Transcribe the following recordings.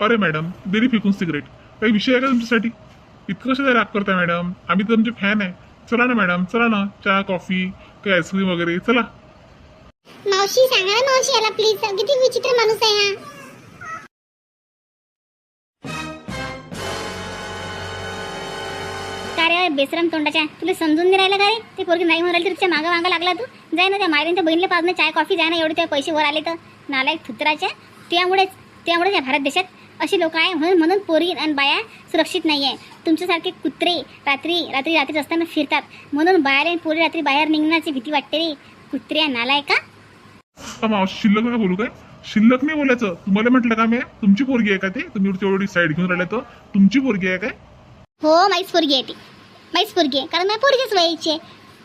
अरे मॅडम दिली फेकून सिगरेट. काही विषय आहे का तुमच्यासाठी? इतकं कशा राग करताय मॅडम? आम्ही तर तुमचे फॅन आहे. चला ना मॅडम चला ना. चहा कॉफी काही आईस्क्रीम वगैरे चला. मावशी सांगा ना मावशी याला प्लीज किती विचित्र माणूस आहे हा. का रे बेसरम तोंडाच्या? तुला समजून नाही राहिलं का रे? ते पोरगी नाही म्हणून राहिली तर तिच्या मागं मागं लागला तू? जाय ना त्या मायरीनच्या बहिणीला पाजणं चाय कॉफी जाय ना एवढे ते पैसे वर आले तर. नालायक थुत्राच्या त्यामुळेच त्यामुळेच या भारत देशात असे लोक आहे म्हणून म्हणून पोरी आणि बाया सुरक्षित नाही आहे तुमच्यासारखे कुत्रे रात्री रात्री रात्री असताना फिरतात. म्हणून बाहेर आणि पोरी रात्री बाहेर निघण्याची भीती वाटते रे. कुत्र्या नालायका का? शिल्लक नका बोलू काय? शिल्लक नाही बोलायचं. तुम्हाला म्हटलं का मी? तुमची पोरगी आहे का ते? तुम्ही तेवढी साईड घेऊन राहिले तर तुमची पोरगी आहे काय? हो माईच पोरगी आहे ती. माईच पोरगी आहे. कारण माझ्या पोरगीच वयाची आहे.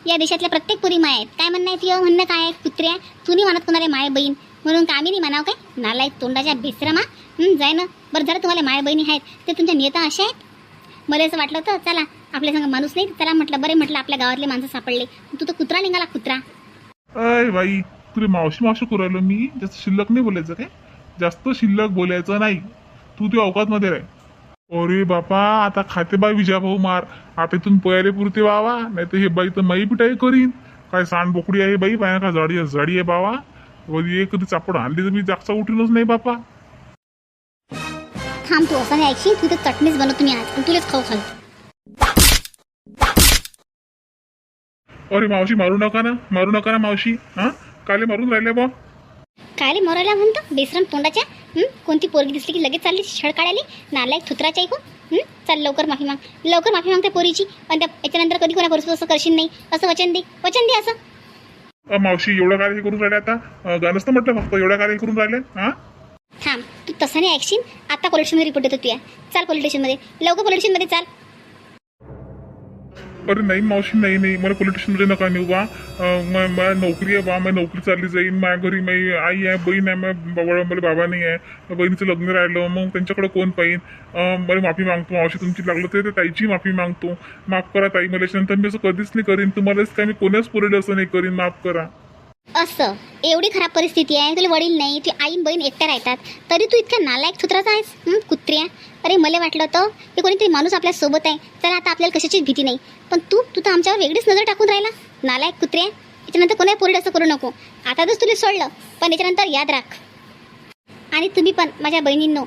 या देशातल्या प्रत्येक पोरी माय आहेत. काय म्हणणं आहे ती? म्हणणं काय आहे? कुत्र्या तू नाही म्हणत कोणाला माय बहीण. म्हणून का आम्ही नाही म्हणावं काय? नालायक तोंडाच्या बेसरमा. जाय ना. बरं जरा तुम्हाला माय बहिणी आहेत ते तुमच्या नेता अशा आहेत? मला असं वाटलं होतं चला आपल्या संग माणूस नाही चला म्हटलं बरे म्हटलं आपल्या गावातले माणसं सापडले. तू तर कुत्रा निघाला कुत्रा. अय बाई तुला मावशी मावशी करू राहिलो मी? जास्त शिल्लक नाही बोलायचं काय? जास्त शिल्लक बोलायचं नाही. तू ते अवकात मध्ये राह. अरे बापा आता खाते बाई विजया भाऊ मार. आपेतून इथून पयारे पुरते बावा नाही तर हे बाई तर माई पिटाई करीन. काय सांड बोकडी आहे बाई? पाय का जाडी आहे जाडी आहे बावा एक कधी चापड आणली तर मी जागचा उठूनच नाही बापा. थांब तू असं नाही ऐकशील? तू तर चटणीच बनवतो मी आज तुलाच खाऊ खाल अरे मावशी मारू नका ना मारू नका ना मावशी. हा? काले मारून राहिले बा. काय रे मरायला म्हणतो? बेसरम तोंडाच्या? हं? कोणती पोरगी दिसली की लगेच चालली छळ काढायली? नालायक थुत्राच्या ऐकून हं? चल लवकर माफी माग. लवकर माफी मागते पोरीची. पण त्या याच्यानंतर कधी कोणा परिस्थिती असं करशील नाही? असं वचन दे. वचन दे असं. अ, मावशी एवढं कार्य करून राहिले आता? अ, गाणंच तर म्हटलं फक्त एवढं कार्य करून राहिले? हा? थांब तू तसं नाही ऐकशील? आता पोलीस स्टेशनमध्ये रिपोर्ट देतो तुया. चाल पोलीस स्टेशनमध्ये लवकर पोलीस स्टेशनमध्ये चाल. अरे नाही मावशी नाही नाही. मला पोलीस स्टेशनमध्ये नका नेऊ बा. अं, नोकरी आहे बा. माझी नोकरी चालली जाईन. माझ्या घरी माझी आई आहे बहीण आहे माझ्या बाबा मला बाबा नाही आहे. बहिणीचं लग्न राहिलं मग त्यांच्याकडे कोण पाहिजे मला माफी मागतो मावशी. तुमची लागलं तर ताईची माफी मागतो. माफ करा ताई मला याच्यानंतर मी असं कधीच नाही करीन. तुम्हालाच काय मी कोणाच पुरेल असं नाही करीन. माफ करा. असं. एवढी खराब परिस्थिती आहे. तुला वडील नाही तुझी आई बहीण एकट्या राहतात. तरी तू इतका नालायक सुत्राचा आहेस? कुत्र्या. अरे मला वाटलं होतं की कोणीतरी माणूस आपल्यासोबत आहे. तर आता आपल्याला कशाचीच भीती नाही. पण तू तू तर आमच्यावर वेगळीच नजर टाकून राहिला. नालायक कुत्र्या याच्यानंतर कोणाही पोरीड असं करू नको. आता तर तुला सोडलं पण याच्यानंतर याद राख. आणि तुम्ही पण माझ्या बहिणींनो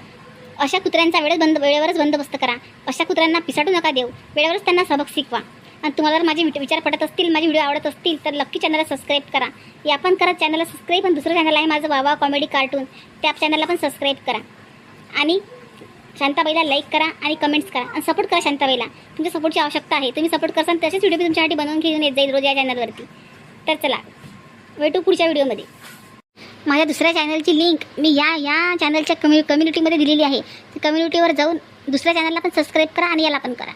अशा कुत्र्यांचा वेळेस बंद वेळेवरच बंदोबस्त करा. अशा कुत्र्यांना पिसाटू नका देऊ. वेळेवरच त्यांना सबक शिकवा. आणि तुम्हाला जर माझे विचार पडत असतील माझे व्हिडिओ आवडत असतील तर लक्की चॅनलला सबस्क्राईब करा. या पण करा चॅनलला सबस्क्राईब आणि दुसरं चॅनल आहे माझं बाबा कॉमेडी कार्टून त्या चॅनलला पण सबस्क्राईब करा. आणि शांताबाईला लाईक करा आणि कमेंट्स करा आणि सपोर्ट करा शांताबाईला. तुमच्या सपोर्टची आवश्यकता आहे. तुम्ही सपोर्ट करसान तसेच व्हिडिओ तुमच्यासाठी बनवून घेऊन येत जाईल रोज या चॅनलवरती तर चला भेटू पुढच्या व्हिडिओमध्ये माझ्या दुसऱ्या चॅनलची लिंक मी या या चॅनलच्या कम्यु कम्युनिटीमध्ये दिलेली आहे. कम्युनिटीवर जाऊन दुसऱ्या चॅनलला पण सबस्क्राईब करा आणि याला पण करा.